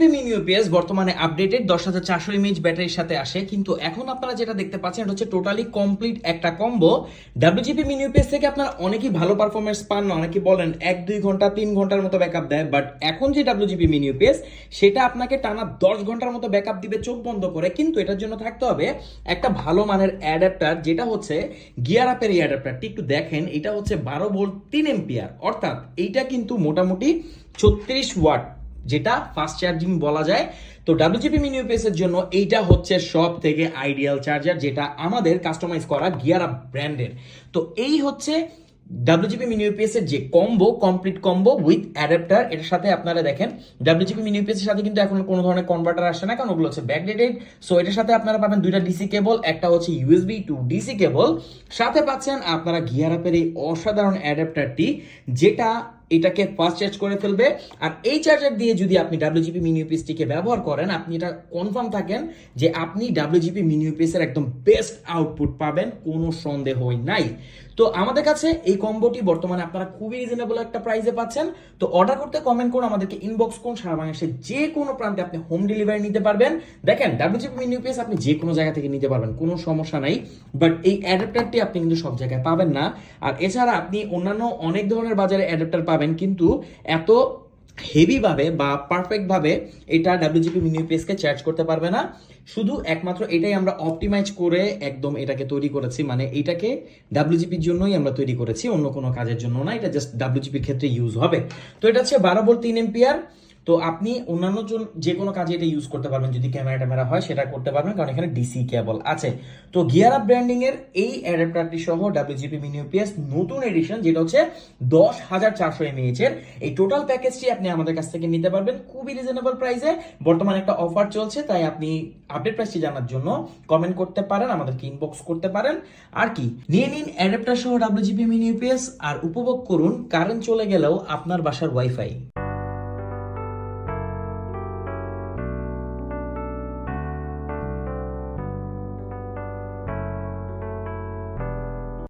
WGP mini UPS বর্তমানে updated দশ হাজার চারশো এমএইচ ব্যাটারির সাথে আসে। কিন্তু এখন আপনারা যেটা দেখতে পাচ্ছেন, এটা হচ্ছে টোটালি কমপ্লিট একটা কম্বো ডাব্লিউজিপি মিনি ইউপিএস থেকে আপনারা অনেকেই ভালো পারফরমেন্স পান না অনেকেই বলেন এক, দুই ঘণ্টা, তিন ঘণ্টার মতো ব্যাকআপ দেয়। বাট এখন যে ডাব্লিউজিপি মিনি ইউপিএস সেটা আপনাকে টানা দশ ঘণ্টার মতো ব্যাকআপ দিবে, চোখ বন্ধ করে। কিন্তু এটার জন্য থাকতে হবে একটা ভালো মানের অ্যাডাপ্টার যেটা হচ্ছে গিয়ার আপের এই অ্যাডাপ্টারটি একটু দেখেন, এটা হচ্ছে বারো ভোল্ট তিন এম্পিয়ার অর্থাৎ এইটা কিন্তু মোটামুটি ছত্রিশ ওয়াট যেটা ফাস্ট চার্জিং বলা যায়। তো ডাব্লিউজিপি মিনি ইউপিএস এর জন্য এইটা হচ্ছে সব থেকে আইডিয়াল চার্জার যেটা আমাদের কাস্টমাইজ করা গিয়ার আপ ব্র্যান্ডের তো এই হচ্ছে ডাব্লিউজিপি মিনি ইউপিএস এর যে combo complete combo with adapter এর সাথে আপনারা দেখেন ডাব্লিউজিপি মিনি ইউপিএস এর সাথে কিন্তু এখন কোনো ধরনের কনভার্টার আসে না, কারণ ওগুলো হচ্ছে ব্যাকডেটেড সো এটার সাথে আপনারা পাবেন দুইটা ডিসি কেবল একটা হচ্ছে ইউএসবি টু ডিসি কেবল সাথে পাচ্ছেন আপনারা গিয়ার আপের এই অসাধারণ অ্যাডাপ্টারটি যেটা এটাকে ফাস্ট চার্জ করে ফেলবে। আর এই চার্জার দিয়ে যদি আপনি ডাব্লিউজিপি মিনি ইউপিএসটিকে ব্যবহার করেন, আপনি এটা কনফার্ম থাকেন যে আপনি ডাব্লিউজিপি মিনি ইউপিএস এর একদম বেস্ট আউটপুট পাবেন, কোনো সন্দেহই নাই। তো আমাদের কাছে এই কম্বোটি বর্তমানে আপনারা খুবই রিজনেবল একটা প্রাইসে পাচ্ছেন। তো অর্ডার করতে কমেন্ট করুন, আমাদেরকে ইনবক্স করুন, সারা বাংলাদেশের যে কোনো প্রান্তে আপনি হোম ডেলিভারি নিতে পারবেন। দেখেন ডাব্লিউজিপি মিনি ইউপিএস আপনি যে কোনো জায়গা থেকে নিতে পারবেন, কোনো সমস্যা নাই। বাট এই অ্যাডাপ্টারটি আপনি কিন্তু সব জায়গায় পাবেন না। আর এছাড়া আপনি অন্যান্য অনেক ধরনের বাজারে অ্যাডাপ্টার পাবেন। কিন্তু এত হেভিভাবে বা পারফেক্টভাবে এটা ডাব্লিউজিপি মিনি কে চার্জ করতে পারবে না। শুধু একমাত্র এটাই আমরা অপটিমাইজ করে একদম এটাকে তৈরি করেছি মানে এটাকে ডাব্লিউজিপির জন্যই আমরা তৈরি করেছি, অন্য কোনো কাজের জন্য না, এটা জাস্ট ডাব্লিউজিপির ক্ষেত্রে ইউজ হবে। তো এটা হচ্ছে বারো ভোল্ট তিন এম্পিয়ার তো আপনি অন্যান্য জন- যে কোনো কাজে এটা ইউজ করতে পারবেন যদি ক্যামেরা ট্যামেরা হয়, সেটা করতে পারবেন, কারণ এখানে ডিসি কেবল আছে। তো গিয়ার আপ ব্র্যান্ডিং এর এই অ্যাডাপ্টারটি সহ ডাব্লিউজিপি মিনি ইউপিএস নতুন এডিশন যেটা হচ্ছে দশ হাজার চারশো এমএইচ এর। এই টোটাল প্যাকেজটি আপনি আমাদের কাছ থেকে নিতে পারবেন খুবই রিজনেবল প্রাইসে বর্তমানে একটা অফার চলছে, তাই আপনি আপডেট প্রাইসটি জানার জন্য কমেন্ট করতে পারেন, আমাদেরকে ইনবক্স করতে পারেন। আর কি, নিয়ে নিন অ্যাডাপ্টার সহ ডাব্লিউজিপি মিনি ইউপিএস আর উপভোগ করুন কারেন্ট চলে গেলেও আপনার বাসার ওয়াইফাই